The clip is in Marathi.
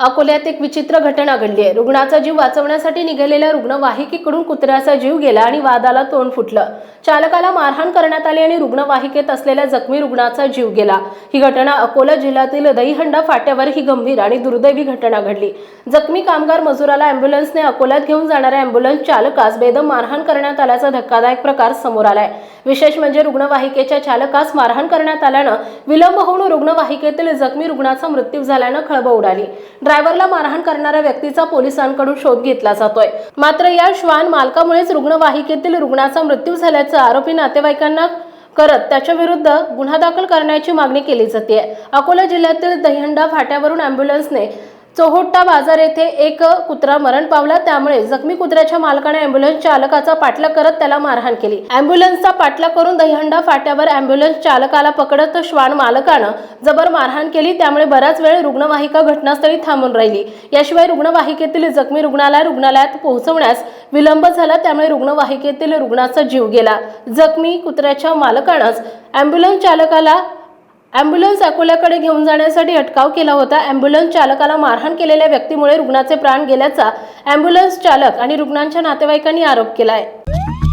अकोल्यात एक विचित्र घटना घडली आहे. रुग्णाचा जीव वाचवण्यासाठी निघालेल्या रुग्णवाहिकेकडून कुत्र्याचा जीव गेला आणि वादाला तोंड फुटलं. चालकाला मारहाण करण्यात आली आणि रुग्णवाहिकेत असलेल्या जखमी रुग्णाचा जीव गेला. ही घटना अकोला जिल्ह्यातील दहीहंडा फाट्यावर ही गंभीर आणि दुर्दैवी घटना घडली. जखमी कामगार मजुराला अँब्युलन्सने अकोल्यात घेऊन जाणाऱ्या अँब्युलन्स चालकास बेदम मारहाण करण्यात आल्याचा धक्कादायक प्रकार समोर आलाय. विशेष म्हणजे रुग्णवाहिकेच्या चालकास मारहाण करण्यात आल्यानं विलंब होऊन रुग्णवाहिकेतील जखमी रुग्णाचा मृत्यू झाल्यानं खळबळ उडाली. ड्रायव्हरला मारहाण करणाऱ्या व्यक्तीचा पोलिसांकडून शोध घेतला जातोय. मात्र या श्वान मालकामुळेच रुग्णवाहिकेतील रुग्णाचा मृत्यू झाल्याचं आरोपी नातेवाईकांना करत त्याच्या विरुद्ध गुन्हा दाखल करण्याची मागणी केली जाते अकोला जिल्ह्यातील दहिहंडा फाट्यावरून अँब्युलन्सने चोहोट्टा बाजार येथे एक कुत्रा मरण पावला. त्यामुळे जखमी कुत्र्याच्या मालकाने अँब्युलन्स चालकाचा पाठलाग करत त्याला मारहाण केली. अँब्युलन्सचा पाठलाग करून दहीहंडा फाट्यावर अँब्युलन्स चालकाला पकडत श्वान मालकानं जबर मारहाण केली. त्यामुळे बराच वेळ रुग्णवाहिका घटनास्थळी थांबून राहिली. याशिवाय रुग्णवाहिकेतील जखमी रुग्णाला रुग्णालयात पोहोचवण्यास विलंब झाला. त्यामुळे रुग्णवाहिकेतील रुग्णाचा जीव गेला. जखमी कुत्र्याच्या मालकानंच अँब्युलन्स चालकाला अँब्युलन्स अकोल्याकडे घेऊन जाण्यासाठी अटकाव केला होता. अँब्युलन्स चालकाला मारहाण केलेल्या व्यक्तीमुळे रुग्णाचे प्राण गेल्याचा अँब्युलन्स चालक आणि रुग्णांच्या नातेवाईकांनी आरोप केला आहे